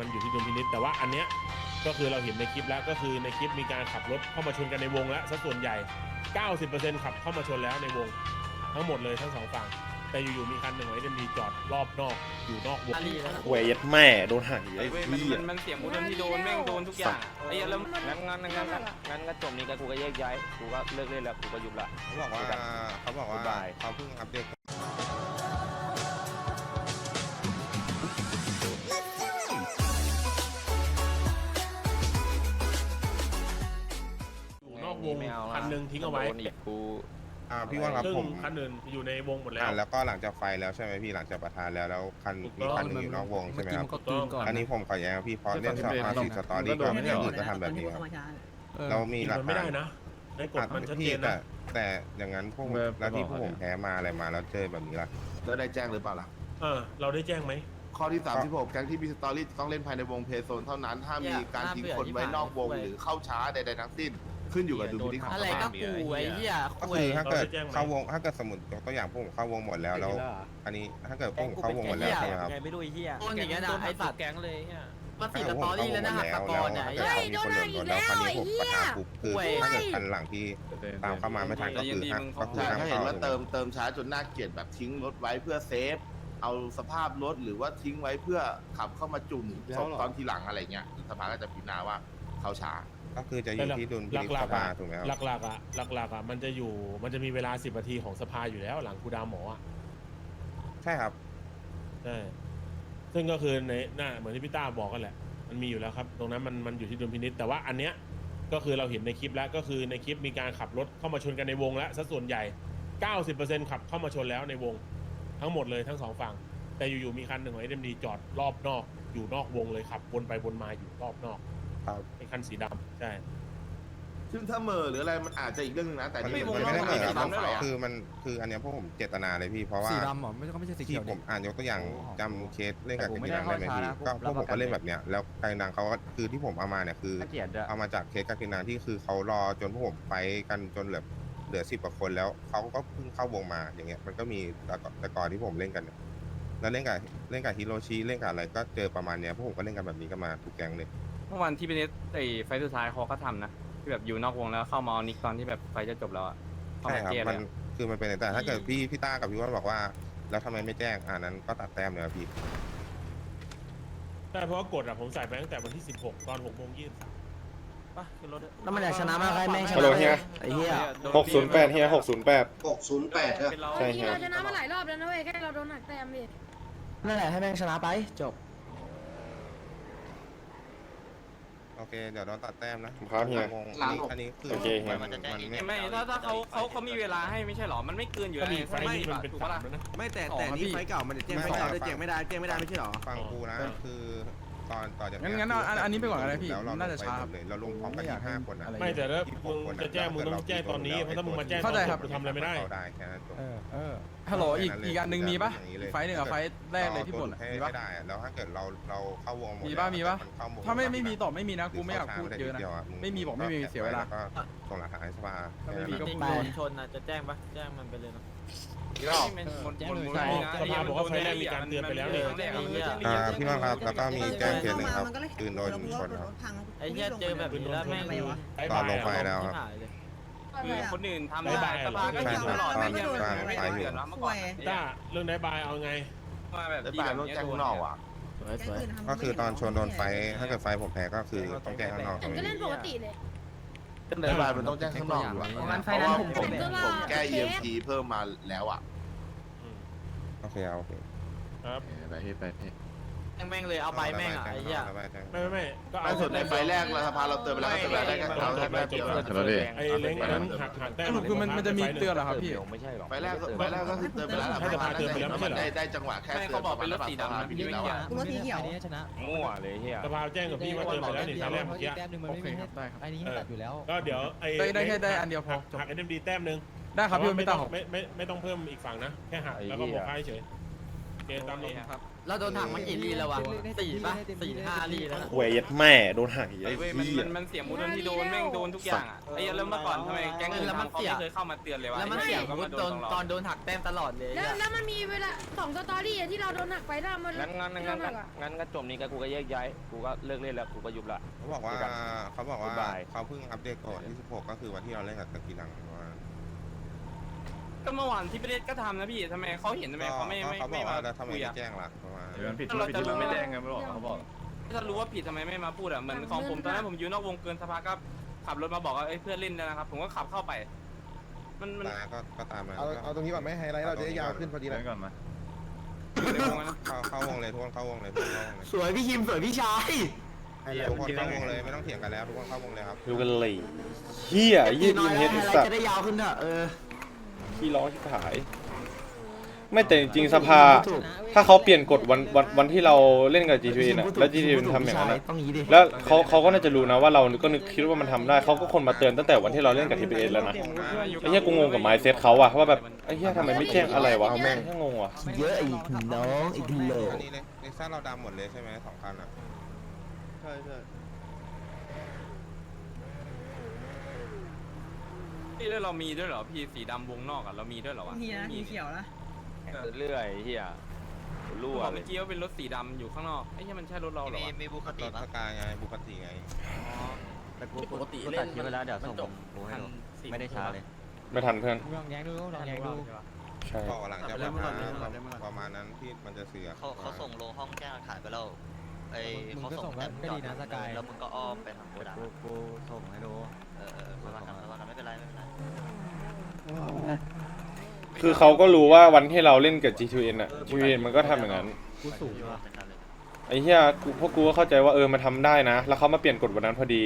มันอยู่ที่ดุลพินิจแต่ว่าอันเนี้ยก็คือเราเห็นในคลิปแล้วก็คือในคลิปมีการขับรถเข้ามาชนกันในวงแล้วซะส่วนใหญ่ 90%ขับเข้ามาชนแล้วในวง ทั้งหมดเลยทั้งสองฝั่ง แต่อยู่ๆมีคันหนึ่งไว้เดมีจอดรอบนอกอยู่นอกวงเวยยัดแม่โดนหักไอ้เว้ยพี่มันมันเสียงกูโดนที่โดนแม่งโดนทุกอย่างไอ้เหี้ยแล้วงั้นงั้นงั้นงั้นงั้นก็จบนี้กันกูก็แยกย้ายกูก็เลิกเล่นแล้วกูก็ยุบละ เขาบอกว่าเขาบอกว่าบ๊ายบาย เขาเพิ่งอัปเดต ทิ้งเอาไว้โดนอีกกูอ่าพี่ว่าครับซึ่งผมคันอื่นอยู่ในวงหมดแล้อ่าวแล้วก็หลังจากไฟแล้วใช่ไหมพี่หลังจากประทานแล้วแล้วคันถูกมีต้องคันหนึงอยู่นอกวงใช่ไหมครับถูกต้องอันนี้ผมขอแย้งครับพี่เพราะเล่นสภาสีสตอรี่ก็ไม่อื่นก็ทำแบบนี้ครับเรามีหลักมันไม่ฐานได้นะในกฎอะมันชัดเจพี่นแต่นะ แต่อย่างนั้นพวกเว็บแล้วที่บพอกวกผมเขาเนี่ยแพ้มาอะไรมาแล้วเจอแบบนี้ล่ะ แล้วได้แจ้งหรือเปล่าล่ะ เออ เราได้แจ้งไหม ข้อที่36แก๊งที่มีสตอรี่ต้องเล่นภายในวงเพย์โซนเท่านั้นห้ามมีการทิ้งคนไว้นอกวงหรือเข้าช้าใดๆทั้งสิ้น ขึ้นอยู่กับดุลพินิจของอะสไรภาก็กูไอ้เหี้ยก็คุคืยอถ้าเกิดเราได้แจ้งไหมเข้าวงถ้าเกิดสมมติยกตัวอย่างพวกผมเข้าวงหมดแล้วแล้ว อันนี้ถ้าเกิดพวกผมเข้าวงหมดแล้วใช่ไหมครับ ไงไม่รู้ไอ้เหี้ยโอนอย่างเงี้ยนะไอ้สัตว์แก๊งเลยเหี้ยมาติดสตอรี่แล้วนะหักตะกอนเนี่ยไอ้ถ้าเหี้ยเกิดเขามีคนหล่นรถแล้วคันนี้ผมประทานปุ๊บคือเว้ยถ้าเกิดคันหลังที่ตามเข้ามาไม่ทันก็คือห้ามก็คือใช่ห้ามถ้าเห็นเข้าว่าเติมเติมช้าจนน่าเกลียดแบบทิ้งรถไว้เพื่อเซฟ เอาสภาพรถหรือว่าทิ้งไว้เพื่อขับเข้ามาจุ่มศพตอนทีหลังอะไรเงี้ยสภาก็จะพิจารณาว่าเข้าช้า ก็คือจะอยู่ที่ดุลพินิจหลัสกๆภาอะถูกไหมครับหลักๆอะหลักๆอะมันจะอยู่ มันจะมีเวลาสิบนาทีของสภาอยู่แล้วหลังกูดาวหมออะใช่ครับ ใช่ซึ่งก็คือในหน้าเหมือนที่พี่ต้าบอกกันแหละ มันมีอยู่แล้วครับ ตรงนั้นมันมันอยู่ที่ดุลพินิจแต่ว่าอันเนี้ยก็คือเราเห็นในคลิปแล้วก็คือในคลิปมีการขับรถเข้ามาชนกันในวงแล้วซะส่วนใหญ่ 90%ขับเข้ามาชนแล้วในวงทั้งหมดเลยทั้งสองฝั่ง แต่อยู่ๆมีคันหนึ่งของเอ็มดีจอดรอบนอก อยู่นอกวงเลยขับวนไปวนมาอยู่รอบนอก ครับไอ้คันสีดำใช่ ซึ่งถ้าเหมอหรืออะไรมันอาจจะอีกเรื่องหนึงนะแต่มันนี่ไม่มันได้เหมือนไม่คต้รัอบงไฟอะคือมันคืออันเนี้ยพวกผมเจตนาเลยพี่เพราะว่า สีดำเหรอไม่ใช่ก็ไม่ใช่สีที่เขียวผนี่มอ่านยกตัวอย่างจำเคสเล่นกับแต่ผมกไม่ระได้ทินังได้ไหมเข้าพี่ช้านะก็ผมพวกผมรับประกัก็นเล่นแบบเนี้ยแล้วกระทินังเขาก็คือที่ผมเอามาเนี่ยคือเกลียดด้วย เอามาจากเคสกระทินังที่คือเขารอจนพวกผมไฟท์กันจนเหลือเหลือสิบกว่าคนแล้วเขาก็เพิ่งเข้าวงมาอย่างเงี้ยมันก็มีแต่ก่อนแต่ก่อนที่ผมเล่นกันเนี่ยแล้วเล่นกับเล่นกับฮิโรชิเล่นกับอะไรก็เจอประมาณเนี้ยพวกผมก็เล่นกันแบบนี้กันมาทุกแก๊งเลย เมื่อวันที่เป็นไอ้ไฟล์สุดท้ายเขาก็ทำนะที่แบบอยู่นอกวงแล้วเข้ามาเอานิกตอนที่แบบไฟจะจบแล้วอะเข้าใช่มาครับเกลียดมัเลนยอะคือมันเป็นแต่ถ้าเกิดพี่พี่ต้ากับพี่ว่านบอกว่า แล้วทำไมไม่แจ้งอ่านั้นก็ตัดแต้มเลยครับพี่ใช่เพราะว่ากฎอะผมใส่ไปตั้งแต่วันที่ 16 ตอน6โมงยี่สิบสามป่ะขึ้นรถเถอะแล้วมันอยากชนะมากใครแม่งชฮัลโหลนะเฮีย ไอ้เหี้ย หกศูนย์แปดเฮียหกศูนย์แปด608ครับเป็นเรา ใช่จริงๆเราชนะมาหลายรอบแล้วนะเว้ยแค่เราโดนหักแต้มพี่นั่นแหละให้แม่งชนะไปจบ โอ เคเดี๋ยวโดนตัดแต้มนะครับเฮีย วงอันนี้อันนี้คือโอเคเฮีย มันมันไม่ไม่ถ้าถ้าเขาเขาเขามีเวลาให้ไม่ใช่หรอ มันไม่เกินอยู่ก็แล้วมีไฟล์ไม่นี้มันเป็นถูกสาปะมล่ะแล้วนะไม่แต่อ๋อแต่นี่พี่ไฟเก่ามันจะแจ้งไม่ไฟเก่าฟังจะแจ้งไม่ได้แจ้งไม่ได้ไม่ใช่หรอ ฟังกูนะคือตอนต่อนจากงั้นงั้นเอาอันอันนี้ไปก่อนก็ได้พี่แล้วเราน่าจะช้าลงไปหมดเลยเราลงพร้อมกันไม่อยากที่ห้าคนนะอะไรไม่แต่ถ้ามึงจะแจ้งมึงต้องแจ้งตอนนี้เพราะถ้ามึงมาแจ้งตอนเข้าใจครับจบทำอะไรไม่ได้ เข้าได้แค่นั้นจบ เออเออ ฮัลโหลอีกอีกอันหนึ่งมีปะอย่างนี้เลยไฟหนึ่งกับไฟแรกเลยที่บ่นอะให้มีไม่ปะได้อะแล้วถ้าเกิดเราเราเข้าวงหมดมีปะมีปะ นเข้วงถ้าไม่ไม่มีตอบไม่มีนะกูไม่อยากพูดเยอะนะดีวไม่มีบอกไม่มีเสียเวลาแก็ส่งหลักฐานให้สภาถ้าไม่มีก็ติดไปโดนชนอะจะแจ้งปะแจ้งมันไปเลยเนาะมันหมดหมดหมดใช่นะสภาบอกว่าไฟล์แรกมีการเตือนไปแล้วนี่ อ่าพี่น้องครับแล้วก็มีแจ้งเคสหนึ่งครับคือโดนชนครับ ไอ้เหี้ยเจอแบบนี้แล้วแม่งไอ้ตอนบายลงไปอะแล้วครับที่หายเลย คือคนอื่นทำบ๊ายได้บายสภาก็ใช่ทำตลอดใช่ไม่เนี่ยกลางไม่ไฟอยู่เดือดร้อนมาก่อนต้าเรื่องไดบายเอาไงมาแบบแต่ดีบ้าแบนบต้องนี้แจ้งดูข้างนอกอะสวยสวยก็คือตอนชนโดนไฟถ้าเกิดไฟผมแพ้ก็คือต้องแจ้งข้างนอกผมก็เล่นปกติเลยแต่บ้านมันต้องแจ้งข้างนอกอยู่อะงั้นไฟเพนั้ราะนว่าผมผมผมผมแก้ EMP เพิ่มมาแล้วอะอืมโอเคเอาโอเคครับไปพี่ไปพี่ แม่งเลยเอาไปแม่งอะไอ้เหี้ย ไม่ไม่ไม่ก็เอาล่าสุดในไฟล์แรกเราสภาเราเตือนไปแล้วก็เตือนไปแล้วได้กันเราแค่แป๊บเดียวไอ้เล้งอันนั้นหักหักแต้ม สรุปคือมันมันจะมีเตือนเหรอครับพี่ ไม่ใช่หรอกไฟล์แรกไฟล์แรกก็คือเตือนไปแล้วแหละให้สภาเตือนไปแล้วไม่ใช่เหรอ ได้ได้จังหวะแค่ไม่เตือนเขาบอกเป็นรถสีดำสภานะพิพี่นิจไม่แล้วเกี่ยวอะรถสีเขียวชนะมั่วเลยเฮียสภาแจ้งกับพี่ว่าเตือนไปแล้วนี่ไฟล์แรกเมื่อกี้โอเคครับได้ครับ ไอ้นี่ตัดอยู่แล้ว ก็เดี๋ยวไอ้ได้ได้แค่ได้อันเดียวพอจบ หักเอ็มดีแต้มหนึ่งได้ครับพี่ไม่ต้องไม่ไม่ไม่ต้องเพิ่มอีกฝั่งนะ แค่หักแล้วก็บอกค่าเฉยโอเคตามนี้ครับ เราโดนถังมากี่ลีแล้ววะสี่ป่ะสี่ห้าลีแล้วนะหวยเย็ดแม่โดนหักอีกไอ้ไอ้เว้ยมันเหี้มัยนมันเสียมูลที่โดนแม่งโดนทุกอย่างอะไอ้เหี้ยแล้วเมื่อก่อนทำไมแก๊งอื่นทำเขาไม่เคยเข้ามาเตือนเลยวะแล้วมันเสียงก็วุมาฒโดโดนนตตออนนโดนหักแต้มตลอดเลยแล้วอะแล้วมันมีเวลาสองสตอรี่อะที่เราโดนหักไปถ้ามันงั้นงั้นงั้นงั้นงั้นก็จบนี้ก็กูก็แยกย้ายกูก็เลิกเล่นแล้วกูก็ยุบละ เขาบอกว่าเขาบอกว่าบ๊ายบายเขาเพิ่งอัปเดตก่อนที่16ก็คือวันที่เราเล่นกับตะกี้หลังว่าก็ เมื่อวานที่ประเทศก็ทำนะพี่ทำไมเขาเห็นทำไมเขาไม่ไม่เขาบไม่อกมาว่าแล้วทำไมคุยไม่อะ แจ้งล่ะประมาณผิดผิดที่ไม่แจ้งไงไม่บอกเขาบอก ถ้ารู้ว่าผิดทำไมไม่มาพูดอะเหมือนของผมตอนนั้นผมยืนนอกวงเกินสภาก็ขับรถมาบอกว่าเอ้ยเพื่อนเล่นแล้วนะครับ ผมก็ขับเข้าไป มันมันตาก็ก็ตามนั้นเอาเอาตรงนี้ก่อนไหมไฮไลท์เราจะได้ยาวขึ้นพอดีเลยก่อนมาเข้าเข้าวงเลยทุกคนเข้าวงเลยทุกคนเข้าวงเลยสวยพี่คิมสวยพี่ชายทุกคนเข้าวงเลยไม่ต้องเถียงกันแล้วทุกคนเข้าวงเลยครับ ดูกันเลยเฮียยี่ดีเฮดไอ้สัตว์จะได้ยาวขึ้นเถอะเออ ขี้ร้องที่หาย ไม่แต่จริงๆสภา ถ้าเขาเปลี่ยนกฎวันวันวันที่เราเล่นกับ G2A น่ะแล้ว G2A มันทำอย่างนั้นน่ะต้องงี้ดิแล้วเขาเขาก็น่าจะรู้นะว่าเราก็นึกคิดว่ามันทำได้เขาก็คนมาเตือนตั้งแต่วันที่เราเล่นกับ TPA แล้วนะไอ้เหี้ยกูงงกับ mindset เขาอะว่าแบบไอ้เหี้ยทำไมไม่แจ้งอะไรวะแม่งแค่งงว่ะเยอะอีกน้องอีกโลอันนี้เล็กซ่าเราดำหมดเลยใช่ไหมสองคันอะ ใช่ใช่ พี่แล้วเรามีด้วยเหรอพี่สีดำวงนอกอะเรามีด้วยเหรอวะเฮียมีเขียวนะเรื่อยเฮียรั่วเมื่อกี้ว่าเป็นรถสีดำอยู่ข้างนอกไอ้เหี้ยมันใช่รถเราเหรอวะมีบุคติสกายไงบุคติไง ปกติเล่นเวลาเดี๋ยวส่งกูให้ดูไม่ได้ช้าเลย ไม่ทันเพื่อน ลองแยงดูลองแยงดู ใช่ ก็หลังจากปัญหาประมาณนั้นที่มันจะเสือเขาเขาส่งลงห้องแจ้งหลักฐานไปแล้วไอ้มึงเขาก็ส่ส่งงแต่ก็ดีนะสกาย แล้วมึงก็อ้อมไปทางโกดังกูกูส่งให้ดูเออเออระวังกันระวังกันไม่เป็นไรไม่เป็นไร คือเขาก็รู้ว่าวันที่เราเล่นกับ G2N อะ G2N มันก็ทำอย่างนั้นกูสูงจัดการเลยไอ้เหี้ยกูพวกกูก็เข้าใจว่าเออมันทำได้นะ แล้วเขามาเปลี่ยนกฎวันนั้นพอดี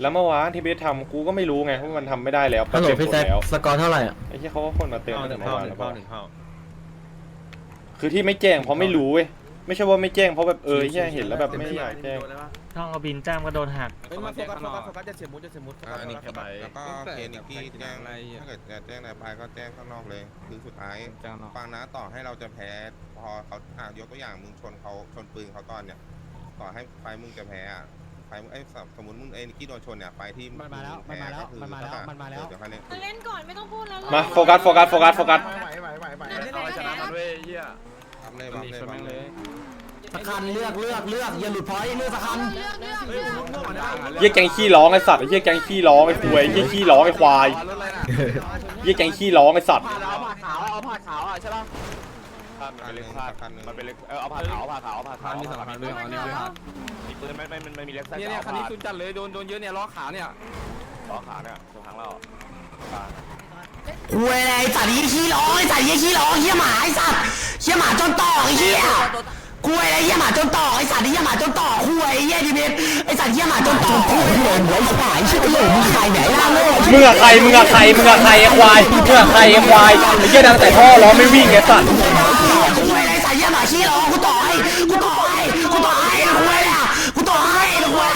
แล้วเมื่อวานที่เบสทำกูก็ไม่รู้ไงว่ามันทำไม่ได้แล้วฮัลโหลเปลี่ยนพี่กฎแซคแล้วสกอร์เท่าไหร่อะไอ้เหี้ยเขาก็คนมาเตือนตั้งแต่เมื่อวานแล้วเปล่าคือที่ไม่แจ้งเพราะไม่รู้เว้ยไม่ใช่ว่าไม่แจ้งเพราะแบบเออไอ้เหี้ยเห็นแล้วแบบไม่อยากแจ้ง ช่องเอาบินแจ้งก็โดนหักเขามาแจ้งข้างนอกโฟกัสจะเสียมุดจะเสียมุดอันนี้แล้วก็เคนิกที่แจ้งถ้าเกิดจะแจ้งในไปก็แจ้งข้างนอกเลย คือสุดท้ายแจ้งข้างนอกฟังนะต่อให้เราจะแพ้พอเขาอะยกตัวอย่างมึงชนเขาชนปืนเขาตอนเนี่ย ต่อให้ไฟมึงจะแพ้อะไฟมึงไอ้ยสมมติมึงไอ้นิกกี้โดนชนเนี่ยไฟที่มันมาแล้วแพ้มันมาแล้วก็คือมันมาแล้วเท่กับมันมาแล้วเดี๋ยวค่อยเล่นเล่นก่อนไม่ต้องพูดแล้วมาโฟกัสโฟกัสโฟกัสโฟกัสไหวไหวไหวไหวเอาชนะมันด้วยเฮียทำเลยบังเลย ชนบัแม่งงเลเลยยสักคันเลือกเลือกเลือกอย่าหลุดพอยต์เลือกสักคันเลือกเลือกเลือกเหี้ยแกงขี้ร้องไอ้สัตว์ไอ้เหี้ยแกงขี้ร้องไอ้ควายไอ้เหี้ยขี้ร้องไอ้ควายรถอะไรน่ะเหี้ยแกงขี้ร้องไอ้สัตว์ผ่านแล้วผ่านขาวเอาผ่านขาวอะใช่ป่ะคันหนึ่งคันหนึ่งมันเป็นเล็กเออเอาผ่าขาวผ่าขาวผ่าขาวมีสองคันด้วยเอาเนี่ยมีปืนไม่ไม่ไม่มีเล็กเนี่ยเนี่ยคันนี้คุณจัดเลยโดนโดนเยอะเนี่ยล้อขาวเนี่ยล้อขาเนี่ยสองครั้งแล้วคุยอะไรไอ้สัตว์ยี่ขี้ร้องไอ้สัตว์ยี่ขี้ร้องเหี้ยหมาไอ้สัตว์เหี้ยหมาจนต่อไอ้เหี้ย คุยอะไรเหี้ยหมาจนต่อไอ้สัตว์เหี้ยหมาจนต่อคุยไอ้เหี้ยดิเบสไอ้สัตว์เหี้ยหมาจนต่อคุยเหลยไว้ขายชื่อเหลยมึงขายไหนล่ะโง่มึงอะใครมึงอะใครมึงอะใครไอ้ควายมึงอะใครไอ้ควายไอ้เหี้ยดังแต่ท่อร้องไม่วิ่งไอ้สัตว์คุยอะไรสัตว์เหี้ยหมาขี้ร้องกูต่อให้กูต่อให้กูต่อให้คุยอะกูต่อให้คุย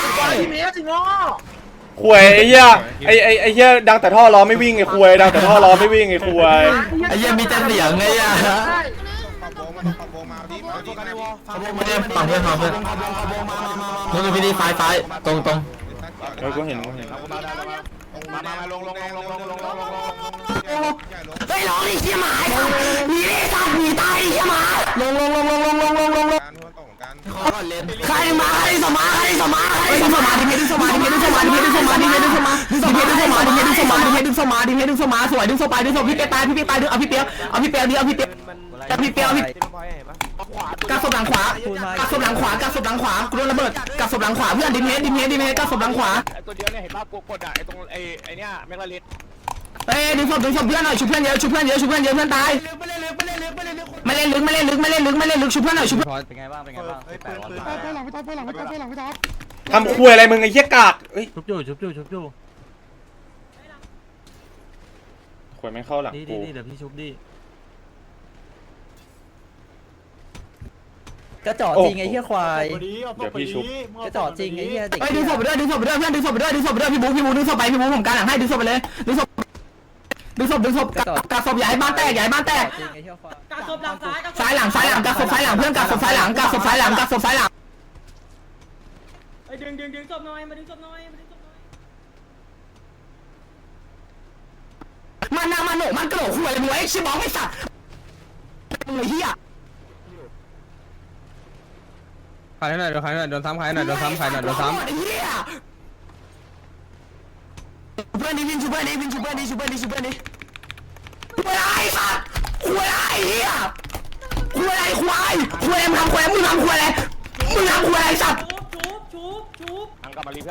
ควยไอ้เหี้ยไอ้ไอ้ไอ้เหี้ยดังแต่ท่อร้องไม่วิ่งไอ้ควยดังแต่ท่อร้องไม่วิ่งไอ้ควยไอ้เหี้ยมีแต่เสียงไงอะ คอมโบมาคอมโบมาดิมาดิ มาดิไม่ได้ฝั่งเพื่อนฝั่งเพื่อนนู่นพี่ดีไฟไฟตรงตรงเออกูเห็นกูเห็นมามาลงลงลงลงลงลงลงลงลงเฮ้ยร้องดิเหี้ยหมาไอ้สัตว์หนีดิสัตว์หนีตายดิเหี้ยหมาลงลงลงลงลงลงลงลงลงการทวนตกกันใครมาใครสมาใครสมาใครสมาดิเพดึงสมาดิเพดึงสมาดิเพดึงสมาดิเพดึงสมาดิเพดึงสมาดิเพดึงสมาดิเพดึงสมาดิเพดึงสมาสวยดึงสไปดึงสพี่เปียตายพี่เปียตายดึงเอาพี่เปียเอาพี่เปียดิเอาพี่เปียเอาพี่เปียเอาพี่ กัดศพหลังขวากัดศพหลังขวากัดศพหลังขวากูโดนระเบิดกัดศพหลังขวาเพื่อนดิเพดิเพดิเพกัดศพหลังขวาไอตัวเดียวเนี่ยเห็นป่ะกูกดอะไอตรงไอไอเนี้ยแมกลาลิสเอ้ยดึงศพดึงศพเพื่อนหน่อยชุบเพื่อนเยอะชุบเพื่อนเยอะชุบเพื่อนเยอะเพื่อนตายไม่เล่นลึกไม่เล่นลึกไม่เล่นลึกไม่เล่นลึกชุบเพื่อนหน่อยชุบเพื่อนเป็นไงบ้างเป็นไงบ้างแปดวันไปหลังไปท็อปไปหลังไปท็อปไปหลังไปท็อปทำควยอะไรมึงไอ้เหี้ยกากเอ้ยชุบอยู่ชุบอยู่ชุบอยู่ควยไม่เข้าหลังดีกูดีดีเดี๋ยวพี่ชุบดี กระจอกจริงไอ้เหี้ยควายเดี๋ยวพี่ชุบ กระจอกจริงไอ้เหี้ยเด็กเฮ้ยดึงศพไปด้วยดึงศพไปด้วยเพื่อนดึงศพไปด้วยดึงศพไปด้วยพี่บุ๊คพี่บุ๊คดึงศพไปพี่บุ๊คผมการหลังให้ดึงศพไปเลยดึงศพดึงศพดึงศพกัดกัดศพใหญ่บ้านแตกใหญ่บ้านแตกจริงไอ้เหี้ยควายกาศพหลังซ้ายซ้ายหลังซ้ายหลังกัดศพซ้ายหลังเพื่อนกัดศพซ้ายหลังกัดศพซ้ายหลังกัดศพซ้ายหลังไอ้ดึงดึงดึงศพหน่อยมาดึงศพหน่อยมาดึงศพหน่อยมันนางมันโหนกมันกระโหลกหัวเลยมึงไอ้ชิบองไอ้สัตว์มึงไอ้เหี้ย ขายหน่อยโดนขายหน่อยโดนซ้ำขายหน่อยโดนซ้ำขายหน่อยโดนซ้ำไอ้เหี้ยเพื่อนดิวินชูเพื่อนดิวินชูเพื่อนดิชูเพื่อนดิชูเพื่อนดิควายไอ้สัตว์ควายไอ้เหี้ยควายควายควายมึงทำควายมึงทำควายอะไรมึงทำควายอะไรสัตว์ชุบชุบชุบ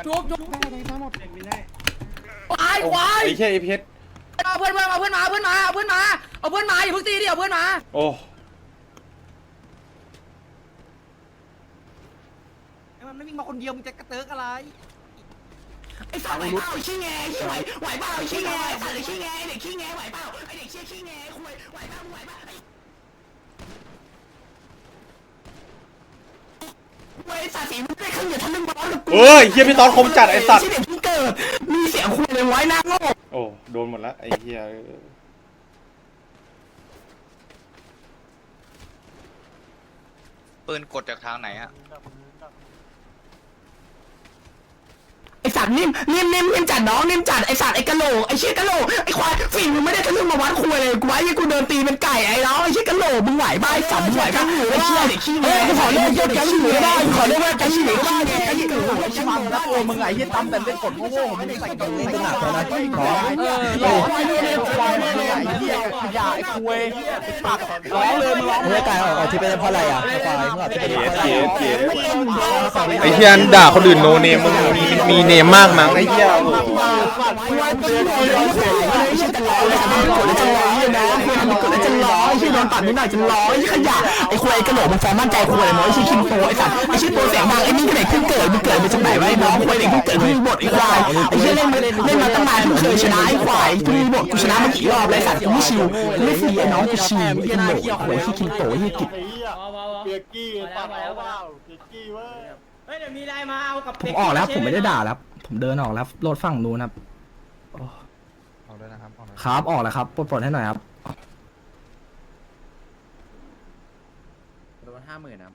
ชุบชุบควายควายไอ้เหี้ยไอ้เพชรเอาเพื่อนมาเอาเพื่อนมาเอาเพื่อนมาเอาเพื่อนมาเอาเพื่อนมาอย่าเพิ่งตีดิเอาเพื่อนมา โอ้ มันไม่วิ่งมาคนเดียวมึงจะกระเติกอะไร ไอ้สัตว์ไหวเปล่าไอ้ขี้แงไอ้ไหวไหวเปล่าไอ้ขี้แงไอ้สัตว์ไอ้ขี้แงไอ้เด็กขี้แงไหวเปล่าไอ้เด็กเชี่ยขี้แงคุยไหวเปล่ามึงไหวเปล่าไอ้เว้ยสัตว์สีมึงได้ขึ้นอย่าทะลึ่งบอลกับกูเอ้ยเหี้ยพี่ตอนคมจัดไอ้สัตว์ชื่อเด็กเพิ่งเกิดมีเสียงคุยเลยไว้หน้าโง่โอ้โดนหมดละไอ้เหี้ยปืนกดจากทางไหนฮะ ไอ สัตว์นิ่มนิ่มนิ่มนิ่มจัดน้องนิ่มจัดไอสัตว์ไอกะโหลกไอเชี่ยกะโหลกไอควายฝีมึงไม่ได้ทะลึ่งมาวัดคุยเลยกูไว้ยังกูเดินตีเป็นไก่ไอ้น้องไอเชี่ยกะโหลกมึงไหวบ้าไอสัตว์มึงไหวบ้าไอเชี่ยเด็กขี้เฮ้ยกูขอเรียกแก๊งหนูได้กูขอเรียกว่าแก๊งหนูได้แก๊งหนูไอเชี่ยมึงแล้วตัวมึงไงที่ตำแต่เป็นกดโง่ไม่ได้ใส่กางเกงหนักเลยนะขอเออโอ้ยเนี่ยเนี่ยควายเนี่ยไอ้เหี้ยขยะไอ้คุยไอ้ปากร้องเลยมึงร้องเฮ้ยกายออกที่เป็นเพราะอะไรอะควายมึงออกที่เป็นเกีเพยราะร์อะไรเกียร์เกียร์ไอ้ไอ้เหี้ยด่าคนอื่นโนเนมมึงมีมีเนมมากมั้งไอ้เหี้ยไอ้ควายกระโหลกมันฟอร์มมั่นใจควายเลยมั้งไอ้ชื่อคิมโตไอ้สัตว์ไอ้ชื่อตัวเสียงดังไอ้นี่ก็เด็กเพิ่งเกิดมึงเกิดมาจากไหนวะไอ้น้องควายเด็กเพิ่งเกิดเพิ่งมีบทไอ้ควายไอ้เชี่ยเล่นมาเล่นมาตั้งนานเพิ่งเคยชนะไอ้ควายกูมีบทกูชนะมากี่รอบแล้วไอ้สัตว์กูไม่ชิวกูไม่ฟรีไอ้น้องกูชิวไอ้กระโหลกไอ้ควายชื่อคิมโตไอ้กิจว้าวว้าวเปียกี้ปาดเอาเปล่าเปียกี้เว้ย เฮ้ยเดี๋ยวมีไลน์มาเอากับผมออกแล้วผมไม่ได้ด่าแล้ว ผมเดินออกแล้วรถฝั่งนู้นครับออกด้วยนะครับออกด้วยครับออกแล้วครับปลดปลดให้หน่อยครับ โดนห้าหมื่นครับ